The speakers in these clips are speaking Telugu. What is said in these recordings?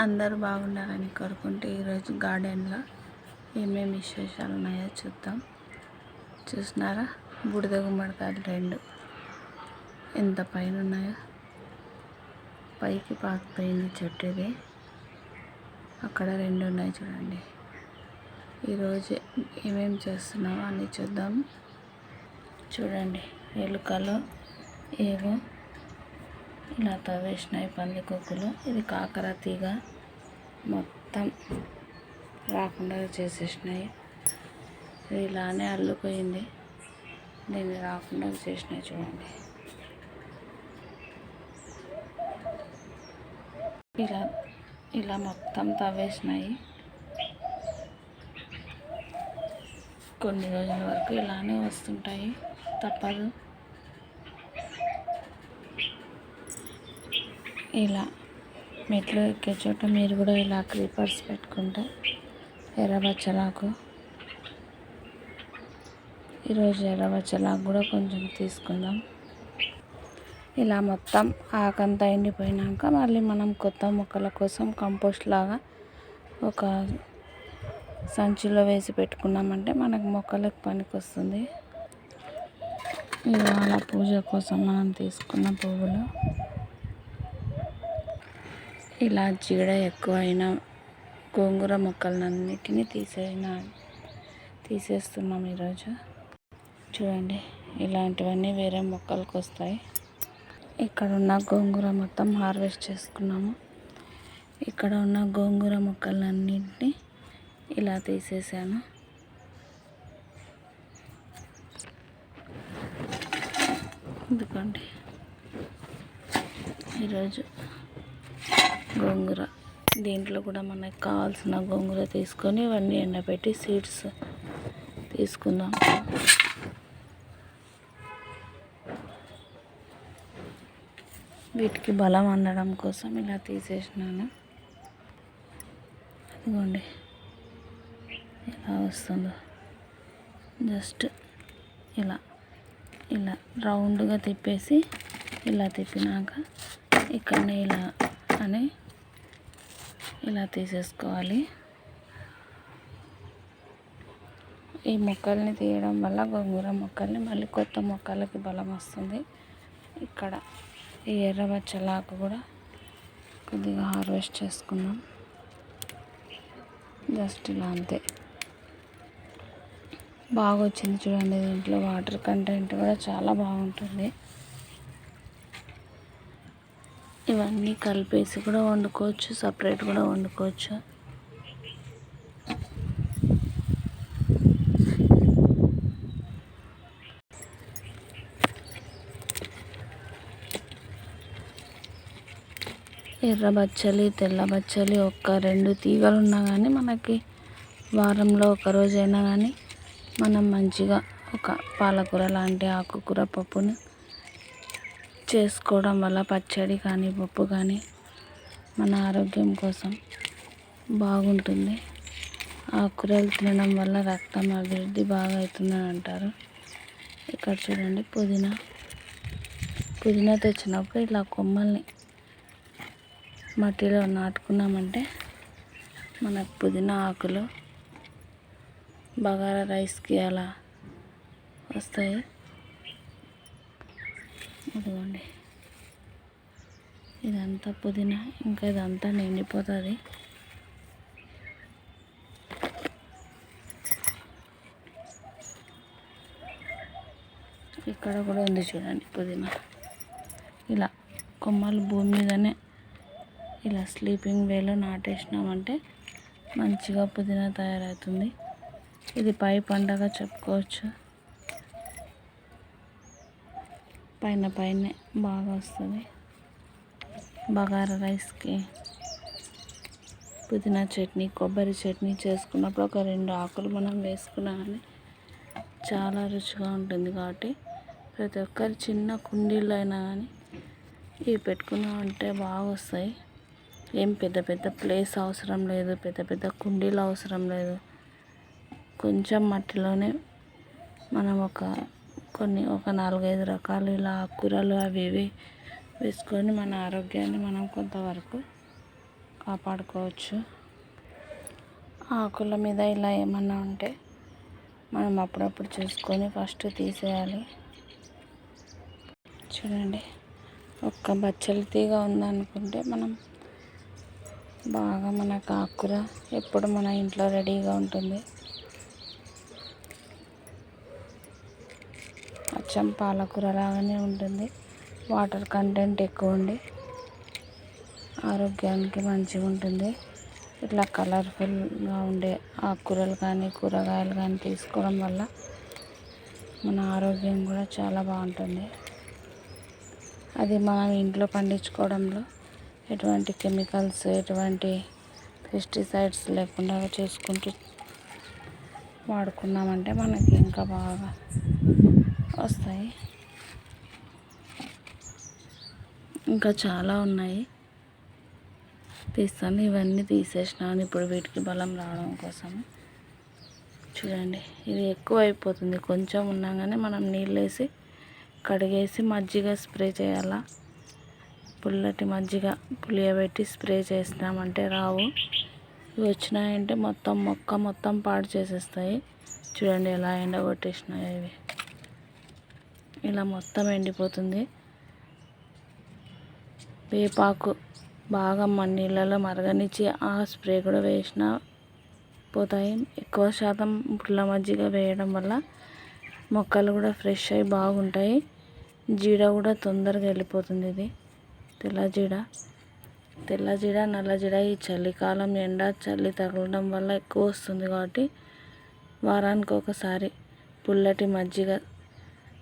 అందరూ బాగుండాలని కోరుకుంటే ఈరోజు గార్డెన్లో ఏమేమి విశేషాలు ఉన్నాయో చూద్దాం. చూసినారా? బుడిద గుమ్మడికాయలు రెండు. ఎంత పైన ఉన్నాయో? పైకి పాకిపోయింది చెట్టు ఇది. అక్కడ రెండు ఉన్నాయి చూడండి. ఈరోజు ఏమేమి చేస్తున్నామో అని చూద్దాం. చూడండి ఎలుకలు ఏవో ఇలా తవ్వేసినాయి పందికొక్కులు ఇది కాకర తీగ మొత్తం రాకుండా చేసేసినాయి. ఇది ఇలానే అల్లుపోయింది దీన్ని రాకుండా చేసినాయి చూడండి. ఇలా ఇలా మొత్తం తవ్వేసినాయి. కొన్ని రోజుల వరకు ఇలానే వస్తుంటాయి. తప్పదు. ఇలా మెట్లు ఎక్కే చోట మీరు కూడా ఇలా క్రీపర్స్ పెట్టుకుంటే ఎర్రబచ్చలాకు. ఈరోజు ఎర్రబచ్చలాకు కూడా కొంచెం తీసుకుందాం. ఇలా మొత్తం ఆకంతా ఎండిపోయినాక మళ్ళీ మనం కొత్త మొక్కల కోసం కంపోస్ట్ లాగా ఒక సంచిలో వేసి పెట్టుకున్నామంటే మనకు మొక్కలకు పనికి వస్తుంది. ఇవాళ పూజ కోసం మనం తీసుకున్న పువ్వులు. ఇలా జీడ ఎక్కువైన గోంగూర మొక్కలన్నిటినీ తీసేసిన తీసేస్తున్నాం ఈరోజు. చూడండి ఇలాంటివన్నీ వేరే మొక్కలకు వస్తాయి ఇక్కడ ఉన్న గోంగూర మొత్తం హార్వెస్ట్ చేసుకున్నాము. ఇక్కడ ఉన్న గోంగూర మొక్కలన్నింటినీ ఇలా తీసేసాను. ఎందుకండి ఈరోజు గోంగూర. దీంట్లో కూడా మనకు కావాల్సిన గోంగూర తీసుకొని ఇవన్నీ ఎండబెట్టి సీడ్స్ తీసుకుందాం. వీటికి బలం అందడం కోసం ఇలా తీసేసినాను. అదిగోండి. ఎలా వస్తుందో. జస్ట్ ఇలా ఇలా రౌండ్గా తిప్పేసి ఇలా తిప్పినాక ఇక్కడనే ఇలా అని ఇలా తీసేసుకోవాలి. ఈ మొక్కల్ని తీయడం వల్ల గోంగూర మొక్కల్ని మళ్ళీ కొత్త మొక్కలకి బలం వస్తుంది. ఇక్కడ ఈ ఎర్రబచ్చలాకు కూడా కొద్దిగా హార్వెస్ట్ చేసుకున్నాం. జస్ట్ ఇలా అంతే. బాగా వచ్చింది చూడండి దీంట్లో వాటర్ కంటెంట్ కూడా చాలా బాగుంటుంది. ఇవన్నీ కలిపేసి కూడా వండుకోవచ్చు సపరేట్ కూడా వండుకోవచ్చు. ఎర్ర బచ్చలి తెల్ల బచ్చలి ఒక్క రెండు తీగలు ఉన్నా కానీ మనకి వారంలో ఒక రోజైనా కానీ మనం మంచిగా ఒక పాలకూర లాంటి ఆకుకూర పప్పును చేసుకోవడం వల్ల పచ్చడి కానీ పప్పు కానీ మన ఆరోగ్యం కోసం బాగుంటుంది. ఆకుకూరలు తినడం వల్ల రక్తం అభివృద్ధి బాగా అవుతుందని అంటారు. ఇక్కడ చూడండి పుదీనా. పుదీనా తెచ్చినప్పుడు ఇలా కొమ్మల్ని మట్టిలో నాటుకున్నామంటే మనకు పుదీనా ఆకులు బగారా రైస్కి అలా వస్తాయి. ఇదిగోండి. ఇదంతా పుదీనా ఇంకా ఇదంతా నిండిపోతుంది. ఇక్కడ కూడా ఉంది చూడండి పుదీనా. ఇలా కొమ్మలు భూమి మీదనే ఇలా స్లీపింగ్ వేలో నాటేసినామంటే మంచిగా పుదీనా తయారవుతుంది. ఇది పై పండగ చెప్పుకోవచ్చు. పైన పైన బాగా వస్తుంది. బగారా రైస్కి పుదీనా చట్నీ కొబ్బరి చట్నీ చేసుకున్నప్పుడు ఒక రెండు ఆకులు మనం వేసుకున్నామని చాలా రుచిగా ఉంటుంది కాబట్టి ప్రతి ఒక్కరి చిన్న కుండీలు అయినా కానీ ఇవి పెట్టుకున్నామంటే బాగా వస్తాయి. ఏం పెద్ద పెద్ద ప్లేస్ అవసరం లేదు పెద్ద పెద్ద కుండీలు అవసరం లేదు. కొంచెం మట్టిలోనే మనం ఒక కొన్ని ఒక నాలుగైదు రకాలు ఇలా ఆకుకూరలు అవి ఇవి వేసుకొని మన ఆరోగ్యాన్ని మనం కొంతవరకు కాపాడుకోవచ్చు. ఆకుల మీద ఇలా ఏమన్నా ఉంటే మనం అప్పుడప్పుడు చూసుకొని ఫస్ట్ తీసేయాలి. చూడండి ఒక్క బచ్చలి తీగ ఉందనుకుంటే మనం బాగా మనకు ఆకుర ఎప్పుడు మన ఇంట్లో రెడీగా ఉంటుంది. కొంచెం పాలకూర లాగానే ఉంటుంది. వాటర్ కంటెంట్ ఎక్కువ ఉండి ఆరోగ్యానికి మంచిగా ఉంటుంది. ఇట్లా కలర్ఫుల్గా ఉండే ఆకుకూరలు కానీ కూరగాయలు కానీ తీసుకోవడం వల్ల మన ఆరోగ్యం కూడా చాలా బాగుంటుంది. అది మనం ఇంట్లో పండించుకోవడంలో ఎటువంటి కెమికల్స్ ఎటువంటి పెస్టిసైడ్స్ లేకుండా చేసుకుంటూ వాడుకున్నామంటే మనకి ఇంకా బాగా వస్తాయి. ఇంకా చాలా ఉన్నాయి. తీస్తాను. ఇవన్నీ తీసేసినాను. ఇప్పుడు వీటికి బలం రావడం కోసం. చూడండి ఇది ఎక్కువ అయిపోతుంది కొంచెం ఉన్నాగానే మనం నీళ్ళు వేసి కడిగేసి మజ్జిగ స్ప్రే చేయాలా? పుల్లటి మజ్జిగ పులియబెట్టి స్ప్రే చేసినామంటే రావు. ఇవి వచ్చినాయంటే మొత్తం మొక్క మొత్తం పాడు చేసేస్తాయి. చూడండి ఎలా ఎండగొట్టేసినాయో ఇవి. ఇలా మొత్తం ఎండిపోతుంది. వేపాకు బాగా మన నీళ్ళలో మరగనిచ్చి ఆ స్ప్రే కూడా వేసిన పోతాయి. ఎక్కువ శాతం పుల్ల మజ్జిగ వేయడం వల్ల మొక్కలు కూడా ఫ్రెష్ అయి బాగుంటాయి. జీడ కూడా తొందరగా వెళ్ళిపోతుంది ఇది. తెల్ల జీడ. తెల్ల జీడ నల్ల జీడ ఈ చలికాలం ఎండ చలి తగలడం వల్ల ఎక్కువ వస్తుంది కాబట్టి వారానికి ఒకసారి పుల్లటి మజ్జిగ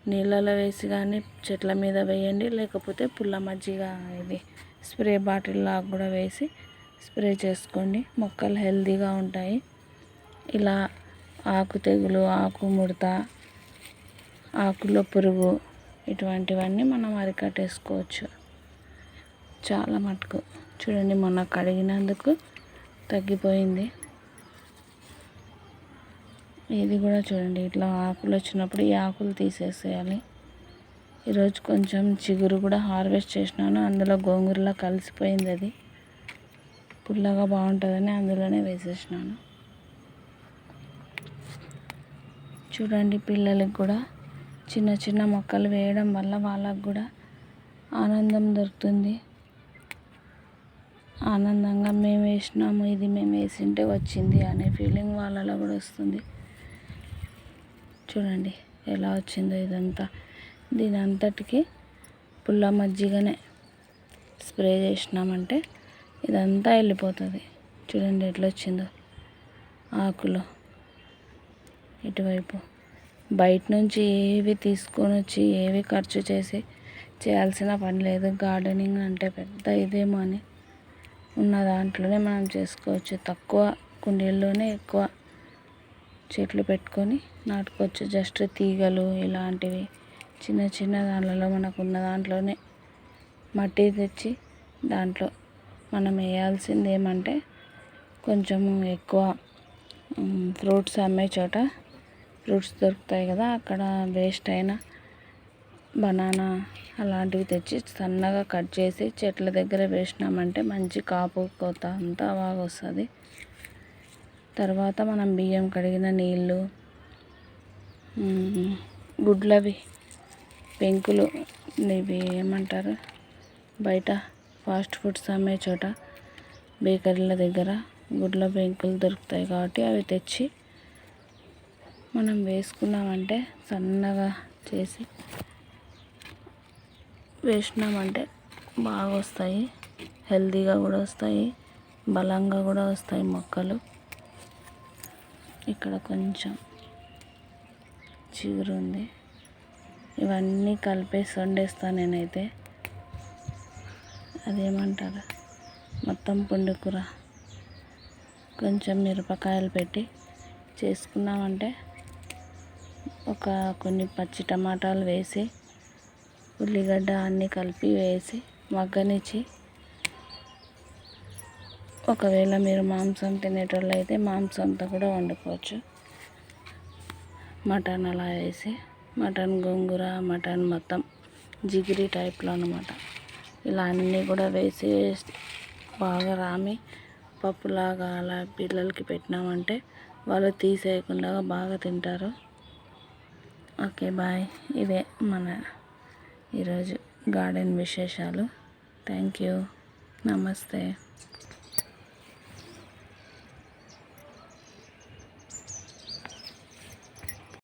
నీళ్ళలో వేసి కానీ చెట్ల మీద వేయండి. లేకపోతే పుల్ల మజ్జిగ ఇది స్ప్రే బాటిల్ లాగా కూడా వేసి స్ప్రే చేసుకోండి. మొక్కలు హెల్తీగా ఉంటాయి. ఇలా ఆకు తెగులు ఆకు ముడత ఆకులో పురుగు ఇటువంటివన్నీ మనం అరికట్టేసుకోవచ్చు. చాలా మటుకు చూడండి మొన్న కడిగినందుకు తగ్గిపోయింది. ఇది కూడా చూడండి. ఇట్లా ఆకులు వచ్చినప్పుడు ఈ ఆకులు తీసేసేయాలి. ఈరోజు కొంచెం చిగురు కూడా హార్వెస్ట్ చేసినాను. అందులో గోంగూరలా కలిసిపోయింది అది. పుల్లగా బాగుంటుందని అందులోనే వేసేసినాను. చూడండి పిల్లలకి కూడా చిన్న చిన్న మొక్కలు వేయడం వల్ల వాళ్ళకు కూడా ఆనందం దొరుకుతుంది. ఆనందంగా మేము వేసినాము ఇది మేము వేసింటే వచ్చింది అనే ఫీలింగ్ వాళ్ళలో కూడా వస్తుంది. చూడండి ఎలా వచ్చిందో ఇదంతా. దీని అంతటికి పుల్ల మజ్జిగనే స్ప్రే చేసినామంటే ఇదంతా వెళ్ళిపోతుంది. చూడండి ఎట్లా వచ్చిందో ఆకులు ఇటువైపు. బయట నుంచి ఏవి తీసుకొని వచ్చి ఏవి ఖర్చు చేసి చేయాల్సిన పని లేదు. గార్డెనింగ్ అంటే పెద్ద ఇదేమో అని ఉన్న దాంట్లోనే మనం చేసుకోవచ్చు. తక్కువ కుండీల్లోనే ఎక్కువ చెట్లు పెట్టుకొని నాటుకోవచ్చు జస్ట్ తీగలు ఇలాంటివి చిన్న చిన్న దాంట్లో మనకు ఉన్న దాంట్లోనే మట్టి తెచ్చి దాంట్లో మనం వేయాల్సింది ఏమంటే కొంచెము ఎక్కువ ఫ్రూట్స్ అమ్మే చోట ఫ్రూట్స్ దొరుకుతాయి కదా అక్కడ వేస్ట్ అయిన బనానా అలాంటివి తెచ్చి సన్నగా కట్ చేసి చెట్ల దగ్గర వేసినామంటే మంచి కాపు కోత అంతా బాగా వస్తుంది. తర్వాత మనం బియ్యం కడిగిన నీళ్ళు గుడ్లవి పెంకులు ఇవి ఏమంటారు? బయట ఫాస్ట్ ఫుడ్స్ అమ్మే చోట బేకరీల దగ్గర గుడ్ల పెంకులు దొరుకుతాయి కాబట్టి అవి తెచ్చి మనం వేసుకున్నామంటే సన్నగా చేసి వేసినామంటే బాగా వస్తాయి హెల్తీగా కూడా వస్తాయి. బలంగా కూడా వస్తాయి మొక్కలు. ఇక్కడ కొంచెం చిగురు ఉంది ఇవన్నీ కలిపేసి వండేస్తాను నేనైతే. అదేమంటారు? మొత్తం పుండుకూర కొంచెం మిరపకాయలు పెట్టి చేసుకున్నామంటే ఒక కొన్ని పచ్చి టమాటాలు వేసి ఉల్లిగడ్డ అన్నీ కలిపి వేసి మగ్గనిచ్చి ఒకవేళ మీరు మాంసం తినేటోళ్ళు అయితే మాంసంతో కూడా వండుకోవచ్చు. మటన్ అలా వేసి మటన్ గోంగూర మటన్ మొత్తం జిగిరి టైప్లో అనమాట ఇలా అన్నీ కూడా వేసి బాగా రామి పప్పులాగా అలా పిల్లలకి పెట్టినామంటే వాళ్ళు తీసేయకుండా బాగా తింటారు. Okay bye. ఇవే మన ఈరోజు గార్డెన్ విశేషాలు. Thank you. నమస్తే.